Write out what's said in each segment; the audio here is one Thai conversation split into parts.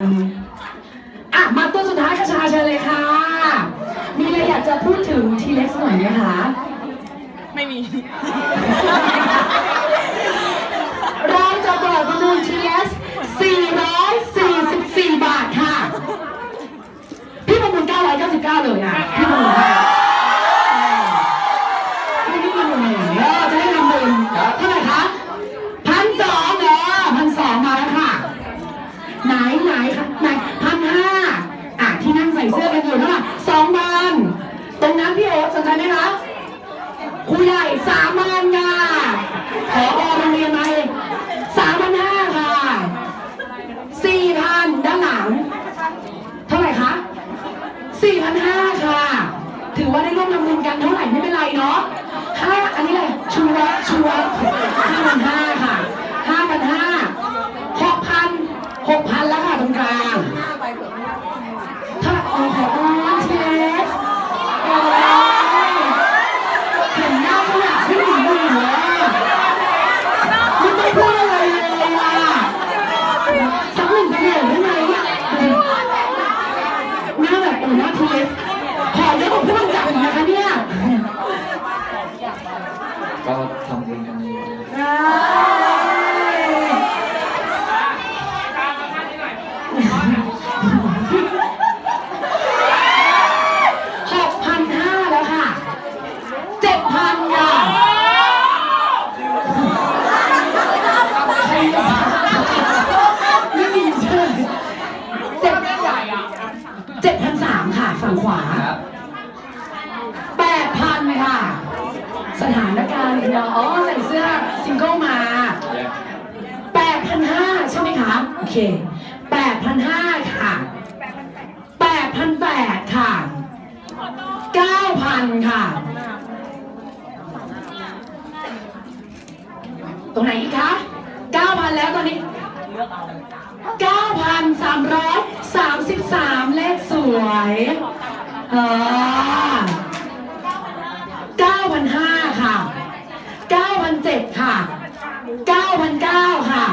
อะมาตัวสุดท้ายค่ะชาเชิญเลยค่ะ มีอะไรอยากจะพูดถึงทีเล็กหน่อยไหมคะ ไม่มี เราจะเปิดประมูลทีเอส444 บาทค่ะ พี่ประมูล999 เลยอะพี่ประมูลให้พี่ประมูลเลยเออจะได้ทำบุญเท่าไหร่คะพันสองเออพันสองมาแล้วค่ะ ไหนไหนคะไหนพันห้าอะที่นั่งใส่เสื้อกันอยู่เท่าไหร่สองพันตรงนั้นพี่โอ๊ตสนใจไหมคะครูใหญ่สามพันค่ะขอโรงเรียนมาเองสามพันห้าค่ะสี่พันด้านหลัง เท่าไหร่คะสี่พันห้าค่ะ ถือว่าได้ร่วมทำบุญกันเท่าไหร่ไม่เป็นไรเนาะห้าอันนี้เลยชัวร์ชัวร์ห้าพันห้าค่ะห้าพันห้าหกพัน หกพันแล้วค่ะตรงกลางถ้าโอ้ขออ้อนเชฟโอ้ยเห็นหน้าก็อยากให้หนีหนีเลยไม่ต้องพูดอะไรเลยอะสักหนึ่งประโยคได้ไหมหน้าแบบโอ้หน้าเทสขอเยอะกว่าผู้กำกับอีกนะคะเนี่ย พันค่ะไม่มีเชื่อเจ็ดเจ็ดพันสามค่ะ ฝั่งขวาครับแปดพันค่ะ สถานการณ์เราอ๋อใส่เสื้อซิงเกิลมาแยกแปดพันห้าใช่ไหมคะ โอเคแปดพันห้าค่ะแปดพันแปดค่ะเก้าพันค่ะ ตรงไหนอีกคะเก้าพันแล้วตอนนี้เก้าพันสามร้อยสามสิบสามเลขสวยเออเก้าพันห้าค่ะเก้าพันเจ็ดค่ะ 9,900 ค่ะ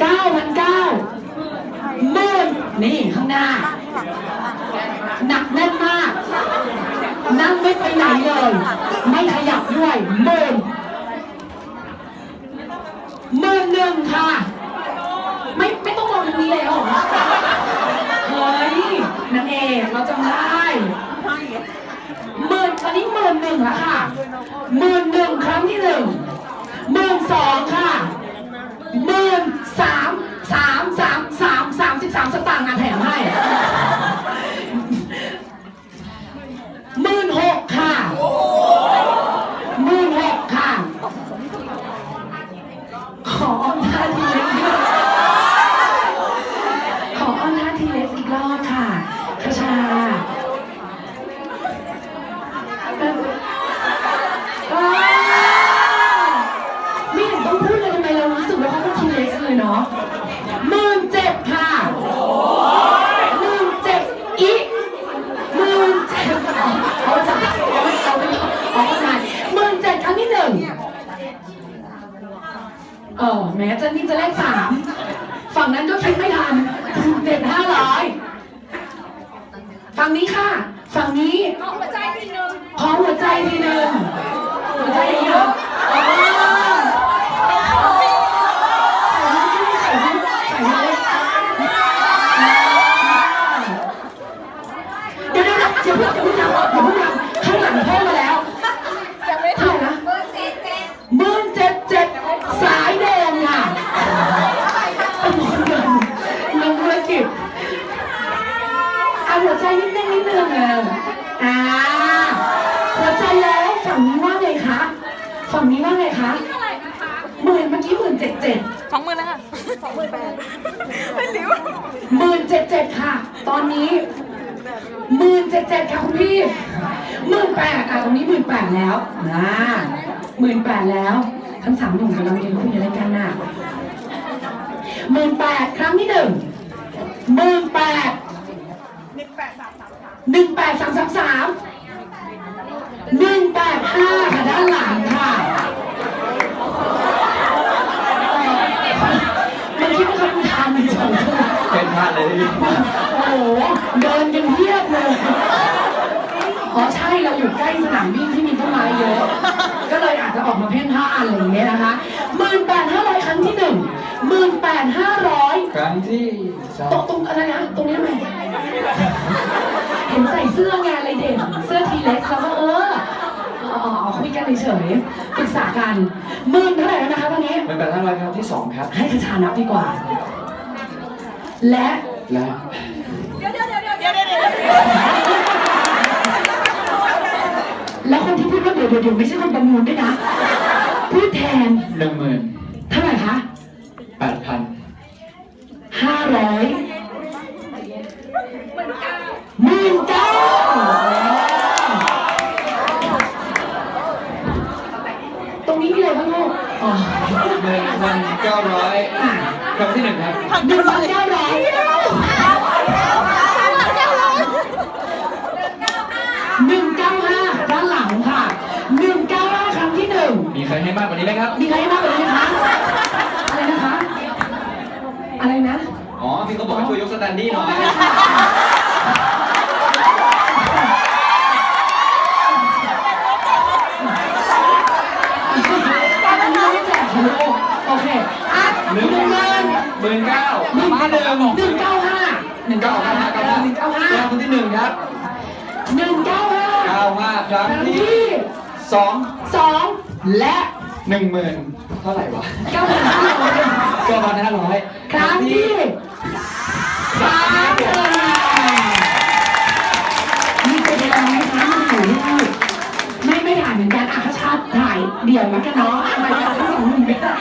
9,900หมื่นนี่ข้างหน้า หนักแน่นมาก นั่งไม่ไปไหนเลย ไม่ขยับด้วยหมื่นห มื่นหนึ่งค่ะ ไม่ไม่ต้องมองทางนี้เลยเหรอเฮ้ยนางเอกเราจำได้หมื่นตอนนี้หมื่นหนึ่งแล้วค่ะหมื่นหนึ่งครั้งที่หนึ่งหมื่นสองค่ะ ทีเล็กอีกรอบค่ะคชาว้าวไม่เห็นต้องพูดเลยทำไมเรารู้สึกว่าเขาเป็นทีเล็กเลยเนาะหมื่นเจ็ดค่ะหมื่นเจ็ดอีหมื่นเจ็ดเอาจะเอาไปเอาไปเอาไปหมื่นเจ็ดครั้งที่หนึ่งเออแม้จะนี่จะเลขสามฝั่งนั้นก็คิดไม่ทันเจ็ดห้าร้อย ฝั่งนี้ค่ะ ฝั่งนี้ขอหัวใจทีนึงขอหัวใจทีหนึ่งหัวใจอย่างนี้เหรออ๋ ฝั่งนี้ว่าไงคะเท่าไหร่นะคะหมื่นเมื่อกี้หมื่นเจ็ดเจ็ดสองหมื่นนะคะสองหมื่นแปดไม่รู้หมื่นเจ็ดเจ็ดค่ะ ตอนนี้หมื่นเจ็ดเจ็ดค่ะคุณพี่หมื่นแปดอะตรงนี้หมื่นแปดแล้วอ่าหมื่นแปดแล้ว ทั้งสามหนุ่มกำลังเรียนคุยอะไรกันน่ะหมื่นแปดครั้งที่หนึ่งหมื่นแปดหนึ่งแปดสามสามสามหนึ่งแปดห้าค่ะด้านหลังค่ะเมื่อกี้ไม่เคยทำจริงๆ เป็นพลาดเลย โอ้โห เดินกันเพียบเลย อ๋อใช่เราอยู่ใกล้สนามวิ่งที่มีต้นไม้เยอะ ก็เลย อาจจะออกมาเพ่นผ้าอะไรอย่างเงี้ยนะคะหมื่นแปดห้าร้อยครั้งที่หนึ่งหมื่นแปดห้าร้อยครั้งที่สอตรงงตรงอะไรนะ ตรงนี้ทำไมเห็นใส่เสื้อไงอะไรเด่น เสื้อทีเล็กแล้วก็เอออ๋ออ๋อคุยกันเฉยๆปรึกษากันหมื่นเท่าไหร่แล้วนะคะตอนนี้ เป็นแบบห้าร้อยครั้งที่สองครับ ให้คาชานับดีกว่า และและแล้วคนที่พูดว่าเดี๋ยวเดี๋ยวเดี๋ยวไม่ใช่คนประมูลด้วยนะ พูดแทนหนึ่งหมื่นเท่าไหร่คะแปดพันห้าร้อยหมื่นเก้าตรงนี้มีอะไรบ้างลูกอ๋อหนึ่งพันเก้าร้อยอะครั้งที่หนึ่งครับหนึ่งพันเก้าร้อยหนึ่งเก้าห้าด้านหลังค่ะหนึ่งเก้าห้าครั้งที่หนึ่ง มี ใครให้มากกว่านี้ไหมครับ มีใครให้มากกว่านี้ไหมคะอะไรนะคะ อะไรนะอ๋อพี่เขาบอกให้ช่วยยกสแตนดี้หน่อยการอันนี้ไม่แจกค่ะลูกโอเคอะหนึ่งหมื่นหมื่นเก้าหนึ่งมาเดิมหนึ่งเก้าห้าหนึ่งเก้าเก้าห้าห้าเก้าห้าหนึ่งเก้าห้าครั้งที่หนึ่งครับหนึ่งเก้าห้าเก้าห้าครั้งครั้งที่ที่สองสอง และหนึ่งหมื่นเท่าไหร่วะเก้าพันห้าร้อยเก้าพันห้าร้อยครั้งที่สามเลยมีเป็นอะไรไหมคะมันถือรูปไม่ไม่ถ่ายเหมือนกันอะถ้าชาติถ่ายเดี่ยวแล้วกันเนาะถ่ายกันทั้งสองหนุ่มไม่ได้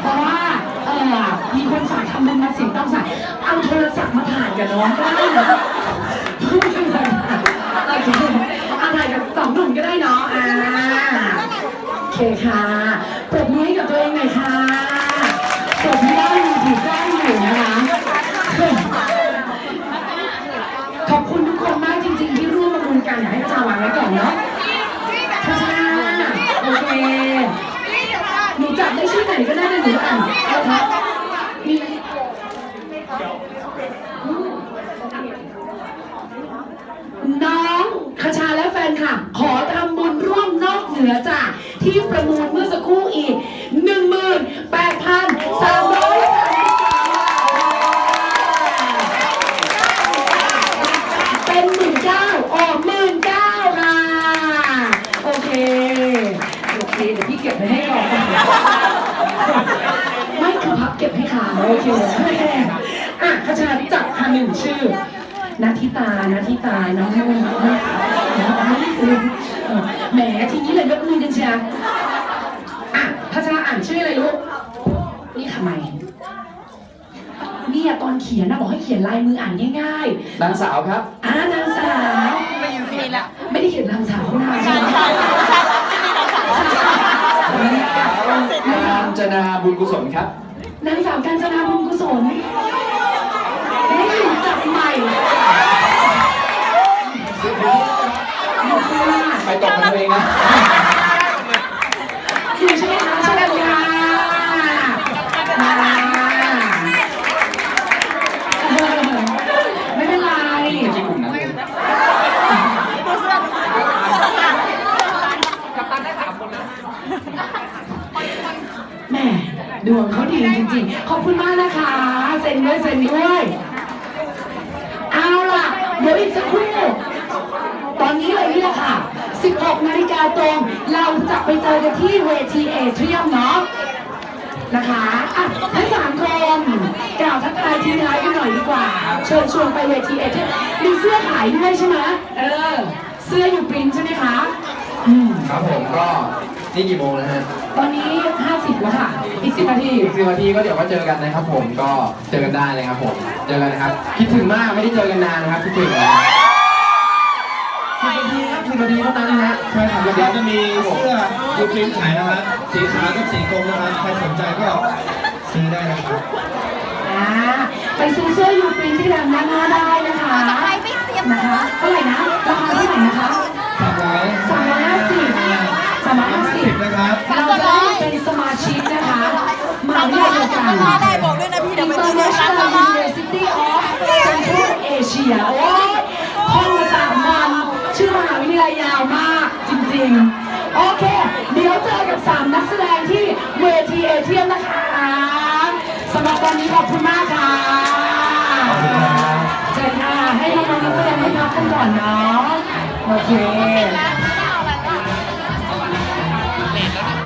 เพราะว่าเออมีคนฝากทำเป็นมาสิงต้องใส่เอาโทรศัพท์มาถ่ายกับน้องก็ได้นะไม่เป็นไรค่ะโอเคเอาถ่ายกับสองหนุ่มก็ได้เนาะอ่าโอ เคค่ะปรบมือให้กับตัวเองหน่อยค่ะปรบมือได้มีถือกล้องอยู่นะคะขอบคุณทุกคนมากจริง ๆ ที่ร่วมประมูลกันอยากให้กระจาวางไว้ก่อนเนาะกระจาโอเคหนูจับได้ชื่อไหนก็ได้เลยหนูอ่านนะคะมีน้องคชาและแฟนค่ะ ขอทำบุญร่วมนอกเหนือจาก ที่ประมูลเมื่อสักครู่อีก 18,333เป็นหมื่นเก้าออกหมื่นเก้าค่ะโอเค โอเค เดี๋ยวพี่เก็บไว้ให้ก่อน ไม่คือพับเก็บให้ขาโอเคอะขชาจับค่ะหนึ่งชื่อนาทิตานาทิตาน้องน้องน้องไม่คือแหมทีนี้เลยยกมือกันเชียอะขชาอ่านชื่ออะไรลูก นี่ทำไมเนี่ยต อนเขียนนะบอกให้เขียนลายมืออ่านง่ายนางสาวครับ ๆอ่านางสาวมีละไม่ได้เขียนนางสาวข้างหน้าใช่ไหมกาญจนาบุญกุศลครับ นางสาวกาญจนาบุญกุศลไม่ถูกจับใหม่อยู่ข้างหน้าไปตกกันเองนะ ดวงเขาดีจริงๆ ขอบคุณมากนะคะ เซ็นด้วยเซ็นด้วย เอาล่ะ เดี๋ยวอีกสักครู่ตอนนี้เลยนี่แหละค่ะ 16 นาฬิกาตรง เราจะไปเจอกันที่เวทีเอเทียมเนาะนะคะอะทั้งสามคนกล่าวทักทายทีมท้ายกันหน่อยดีกว่า เชิญชวนไปเวทีเอเทียมมีเสื้อขายด้วยใช่ไหมเออ เสื้ออยู่ปริ้นใช่ไหมคะอืมครับผมก็นี่กี่โมงแล้วฮะ ตอนนี้ 50แล้วค่ะ อีก10นาทีอีก สิบนาทีก็เดี๋ยวมาเจอกันนะครับผมก็เจอกันได้เลยครับผมเจอกันนะครับ คิดถึงมากไม่ได้เจอกันนานนะครับคิดถึงนะครับสิบนาทีครับสิบนาทีเท่านั้นนะฮะใครับเดี๋เดี๋ยวจะมีเสื้อยูครีมขายนะครับสีขาวกับสีกรมนะครับใครสนใจก็ซื้อได้นะครับ อ่าไปซื้อเสื้อยูปรินที่ร้านหน้าหน้าได้นะคะ ใครไม่เตรียม นะคะเท่าไหร่นะ ราคาเท่าไหร่นะคะ สามร้อย สามร้อยห้าสิบสามร้อยห้าสิบ นะครับ เราจะได้เป็นสมาชิกนะคะมาเรียนกัน ได้บอกด้วยนะพี่เดี๋ยวไปซื้อด้วย International University of Central ชียร์โอ้ยท่องมาสามวันชื่อมหาวิทยาลัยยาวมากจริงๆ โอเค เดี๋ยวเจอกับสามนักแสดงที่เวทีเอเทียมนะคะสำหรับวันนี้ขอบคุณมากค่ะขอบคุณครับเชิญค่ะให้น้องๆนักแสดงให้พักกันก่อนเนาะโอเคแล้ว